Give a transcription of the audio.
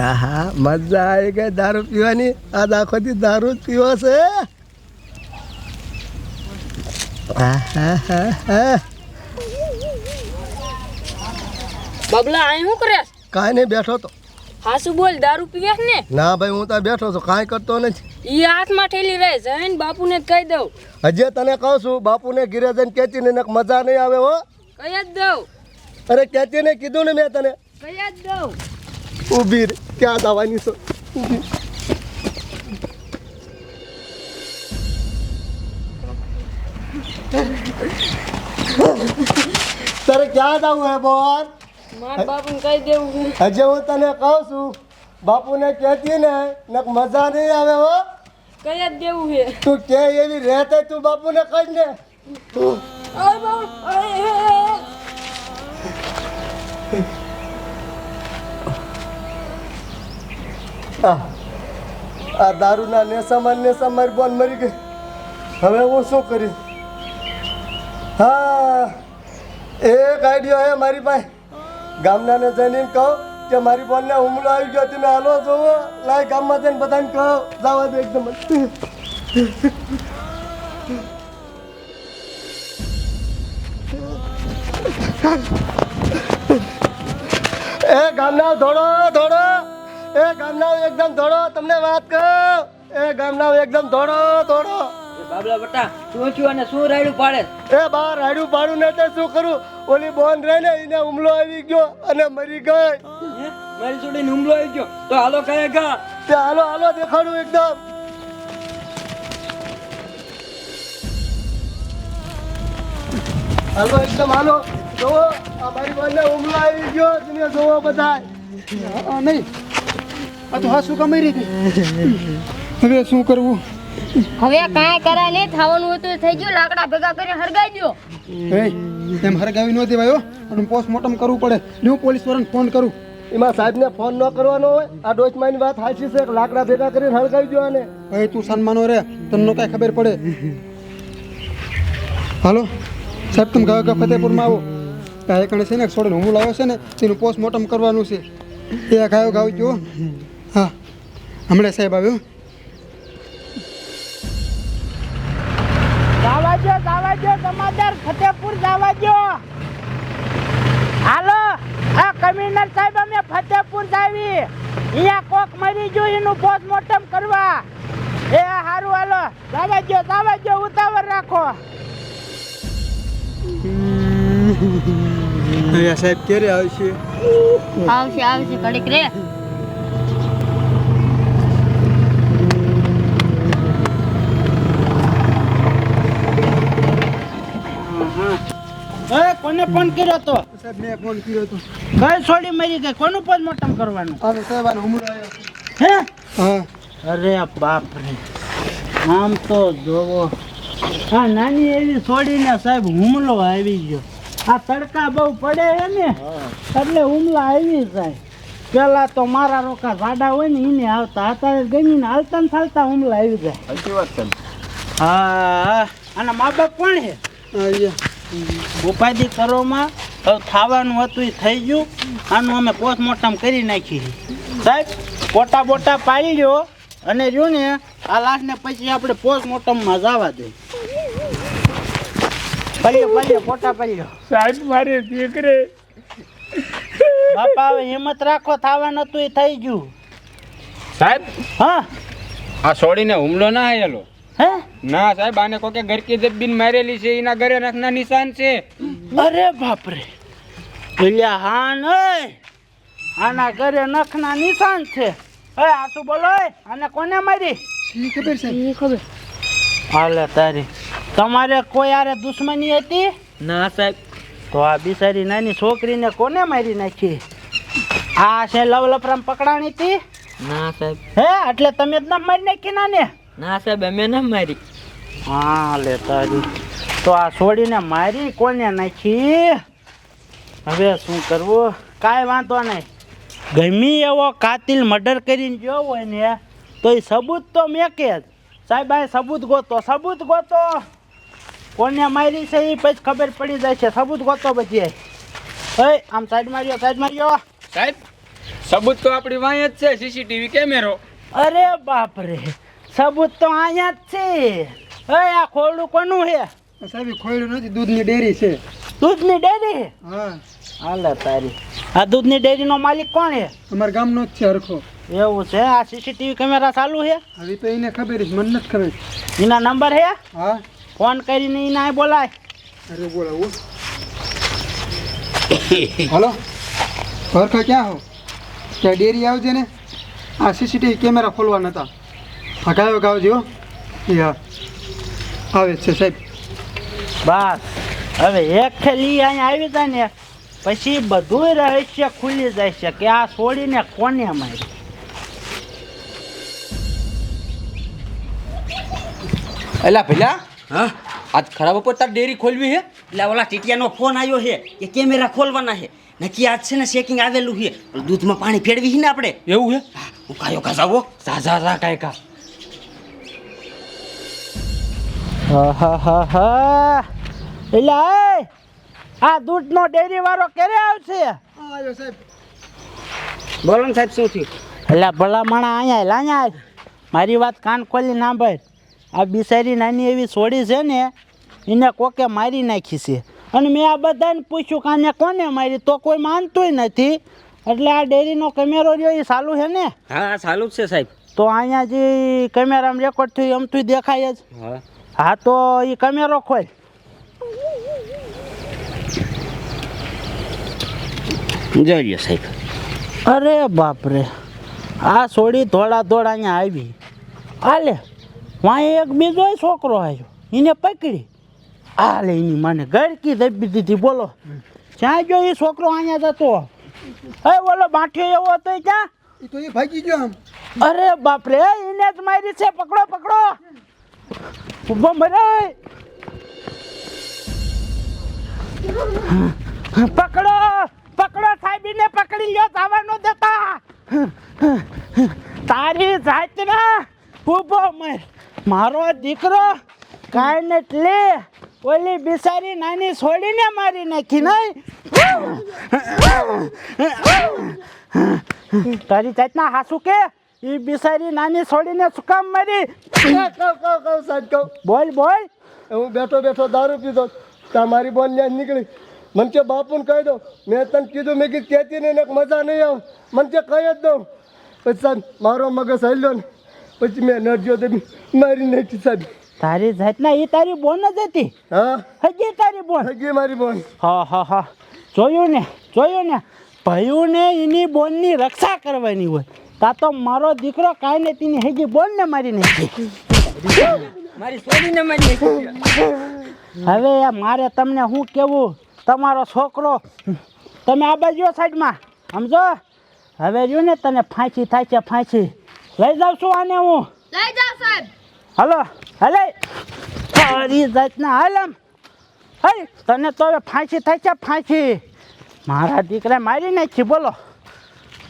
આહા મજા આવી ગઈ દારૂ પીવાની. આ આખોથી દારૂ જ પીવો છે. બબલા અહીં શું કરે? કાંઈ નહીં બેઠો તો. હાસુ બોલ દારૂ પીવે ને? ના ભાઈ હું ત્યાં બેઠો છું કાંઈ કરતો નથી. ઈ હાથમાં ઠેલી રહે જઈને બાપુને જ કહી દઉં. હજે તને કહું છું બાપુને ઘીરે જઈને કેચીને એને મજા નહીં આવે હો. કહી જ દઉં. અરે કેચીને કીધું ને મેં તને. કહી જ દઉં. ઊભી રે ક્યાં જવાની છો? તારે ક્યાં જવું હે બોલ? મારા બાપુને કહી દેવું હજે હું તને કહું છું બાપુને કહેતી ને નક મજા નહીં આવે હો. કહી જ દેવું હે? તું કે એવી રહેતે તું બાપુને કહી ને ઓય બાપુ, ઓય, ઓય, ઓય. આ દારૂના નેસામાં નેસા મારી બોન મરી ગઈ. હવે હું શું કરીશ? હા. એક આઈડિયો હે મારી પાસે. ગામનાને જઈને એમ કહો કે મારી બોનને હુમલો આવી ગયો તમે હાલો જોવો. લાય ગામમાં જઈને બધાને કહો. જવા દે એકદમ. એ ગામના ધોડો ધોડો એ ગામના એકદમ ધોડો તમને વાત કહું એ ગામના એકદમ ધોડો ધોડો બાબલા બટા શું છું અને શું રાયડું પાડે? એ બહાર રાડ્યું પાડું ને તે શું કરું? ઓલી બોન રહે ને એને હુમલો આવી ગયો અને મરી ગઈ. હે? મારી છોડીને હુમલો આવી ગયો. તો હાલો કહે ગા? તે હાલો હાલો દેખાડું એકદમ. હાલો એકદમ હાલો. જોવો આ મારી બોનને હુમલો આવી ગયો. તમે જોવો બધા નહીં. આ તો હા શું કમાઈ રહી હતી. હવે શું કરવું? હવે કાંઈ કરાય નહીં થવાનું હોય તો થઈ ગયું લાકડા ભેગા કરી હરગાઈ દો એ એમ હરગાવી નહોતી ભાઈઓ અને પોસ્ટમોર્ટમ કરવું પડે. હું પોલીસ વાળાને ફોન કરું. એમાં સાહેબને ફોન ન કરવાનો હોય આ ડોચમાની વાત સાચી છે લાકડા ભેગા કરીને હળગાવી દો આને. ભાઈ તું સન્માનો રે તને કાંઈ ખબર પડે. હાલો સાહેબ તમે ગાવ ફતેપુરમાં આવો. આ એકણે છે ને છોડીને હુમલો આવ્યો છે ને તેનું પોસ્ટમોર્ટમ કરવાનું છે. એ ગાયો ગાવ જો હા. હમણાં સાહેબ આવ્યો. જાવાજો જાવાજો સમાચાર ફતેપુર જાવાજો હાલો આ કમિશનર સાહેબ અમે ફતેપુર જાવી અહીંયા કોક મરી ગયું એનું પોસ્ટમોર્ટમ કરવા. એ હારું હાલો. જાવાજો જાવાજો ઉતાવળ રાખો. સાહેબ ક્યારે આવશે? આવશે આવશે ઘડીક રે. એ કોને ફોન કર્યો તો? સાહેબ મેં ફોન કર્યો તો. કઈ છોડી મરી ગઈ. કોનું પોસ્ટમોર્ટમ કરવાનું? અરે સાહેબ આનો હુમલો આવ્યો. હે? હા. અરે બાપ રે. આમ તો જોવો. હા નાની એવી છોડીને સાહેબ હુમલો આવી ગયો. આ તડકા બહુ પડે છે ને? એટલે હુમલા આવી જાય. પેલા તો મારા રોકા જાડા હોય ને એને આવતા હતા. ગમી ને હાલતા ને ચાલતા હુમલા આવી જાય. હા હા. અને મા બાપ કોણ છે? અહીંયા. ઉપાધિ કરવામાં હવે થવાનું હતું એ થઈ ગયું. આનું અમે પોસ્ટમોર્ટમ કરી નાખી સાહેબ પોટા બોટા પાડી લો અને જો ને આ લાશને પછી આપણે પોસ્ટમોર્ટમમાં જવા દે. પડ્યો પડ્યો પોટા પડ્યો સાહેબ મારી દીકરી. બાપા હવે હિંમત રાખો થવાનું હતું એ થઈ ગયું. સાહેબ હા. આ છોડીને હુમલો ના આયેલો. હે? ના સાહેબ આને કોકે ઘરકી જબ્બીન મારેલી છે એના ઘરે રખના નિશાન છે. અરે બાપરે. પેલ્યા હાન ઓય આના ઘરે નખના નિશાન છે. હે આસુ શું બોલો આને કોને મારી? ખબર છે ખબર? હાલે તારી. તમારે કોઈ આરે દુશ્મની હતી? ના સાહેબ. તો આ બિચારી નાની છોકરીને કોને મારી નાખી? આ છે લવલપરામ પકડાણી હતી ના સાહેબ. હે એટલે તમે જ ના મારી નાખી નાને? ના સાહેબ અમે ના મારી. હા લે તારી તો આ છોડીને મારી કોને નાખી? હવે શું કરવું? કાંઈ વાંધો નહીં. ગમી એવો કાતિલ મર્ડર કરીને ગયો હોય ને તો એ સબૂત તો મેકે જ. સાહેબ આ સબૂત ગોતો સબૂત ગોતો. કોને મારી છે એ પછી ખબર પડી જાય છે. સબૂત ગોતો બધી એ આમ સાઈડ માર્યો સાઈડ માર્યો સાહેબ સબૂત તો આપણી વાંય જ છે સીસીટીવી કેમેરો. અરે બાપ રે સબૂત તો અહીંયા જ છે. હે આ ખોરડું કોનું છે? સાહેબ એ ખોયડું નથી દૂધની ડેરી છે. દૂધની ડેરી? હા. હાલે તારી. આ દૂધની ડેરીનો માલિક કોણ છે? અમારા ગામનો જ છે હરખો. એવું છે? આ સીસીટીવી કેમેરા ચાલુ છે? હવે તો એને ખબર છે મને નથી ખબર. એના નંબર છે? હા. ફોન કરીને એને અહીં બોલાય. અરે બોલાવો. હલો. હરખા ક્યાં હો? ત્યાં ડેરી આવજે ને? આ સીસીટીવી કેમેરા ખોલવા નતા હા ગાયો ગાવજો. એ હા આવે છે સાહેબ. બસ. હવે એક થેલી અહીંયા આવી જાય ને પછી બધું રહસ્ય ખુલી જાય છે કે આ છોડીને કોને મારી એલા પેલા હા? આજ ખરાબ ઉપર તાર ડેરી ખોલવી હે? એટલે ઓલા ટીટિયાનો ફોન આવ્યો છે કે કેમેરા ખોલવાના છે. નક્કી આજ છે ને ચેકિંગ આવેલું છે. દૂધમાં પાણી ફેરવી છે ને આપણે? એવું હે હું કાયો ઘસાવો જા જા જા કાંઈ કા એટલે એ આ દૂધનો ડેરી વાળો ક્યારે આવશે? સાહેબ. બોલો ને સાહેબ શું થયું? એટલે ભલા માણા અહીંયા લાયા અહીંયા મારી વાત કાન ખોલી ના ભાઈ આ બિસારી નાની એવી છોડી છે ને એને કોકે મારી નાખી છે. અને મેં આ બધાને પૂછ્યું કે આને કોને મારી? તો કોઈ માનતું નથી. એટલે આ ડેરીનો કેમેરો રહ્યો એ ચાલુ છે ને? હા ચાલુ જ છે સાહેબ. તો અહીંયા જે કેમેરામાં રેકોર્ડ થયું એમથી દેખાય જ. હા. હા તો એ કેમેરો ખોલ. જોઈએ સાહેબ. અરે બાપરે આ છોડી ધોળા ધોળા અહીંયા આવી. આલે વાંહે એક બીજો છોકરો આવ્યો એને પકડી. આ લે એની મને ગરકી દબી દીધી બોલો. જ્યાં જો એ છોકરો અહીંયા જતો? હે બોલો બાંઠ્યો એવો હતો ક્યાં? એ તો એ ભાગી ગયો આમ. અરે બાપરે એને જ મારી છે પકડો પકડો. ઊભો મરે પકડો પકડો સાહેબીને પકડી લ્યો જવા ન દેતા તારી જાત ના ઊભો મર મારો દીકરો કાંઈ એટલે ઓલી બિસારી નાની છોડીને મારી નાખી નહીં તારી જાતના હાસુ કે ઈ બિસારી નાની છોડીને શું કામ મારી? કહું કહું કહું સાહેબ કહું બોલ બોલ. હું બેઠો બેઠો દારૂ પીધો. ત્યાં મારી બોન ત્યાં નીકળી. મને કે બાપુને કહી દો મેં તને કીધું મેં કીધું કહેતી નહીં ને મજા નહીં આવે. મને કે કહી જ દઉં. પછી સાહેબ મારો મગજ હલ્યો ને. પછી મેં નડજો તો મારી નાખી સાહેબ. તારી જાતના એ તારી બોન જ હતી? હા? હજી તારી બોન? હજી મારી બોન. હા હા હા. જોયું ને જોયું ને. ભયુને એની બોનની રક્ષા કરવાની હોય. તા તો મારો દીકરો કાંઈ ને તેની બોલ ને મારી નાખી મારી છોડીને મારી હવે મારે તમને શું કેવું? તમારો છોકરો તમે આ બાજુ સાઈડમાં સમજો? હવે રહ્યું ને તને ફાંસી થાય છે ફાંસી. લઈ જાઉં છું આને હું. લઈ જાઉં સાહેબ. હલો હલે. તારી જાતના હાલમ હઈ તને તો હવે ફાંસી થાય છે ફાંસી. મારા દીકરા મારી નાખી બોલો.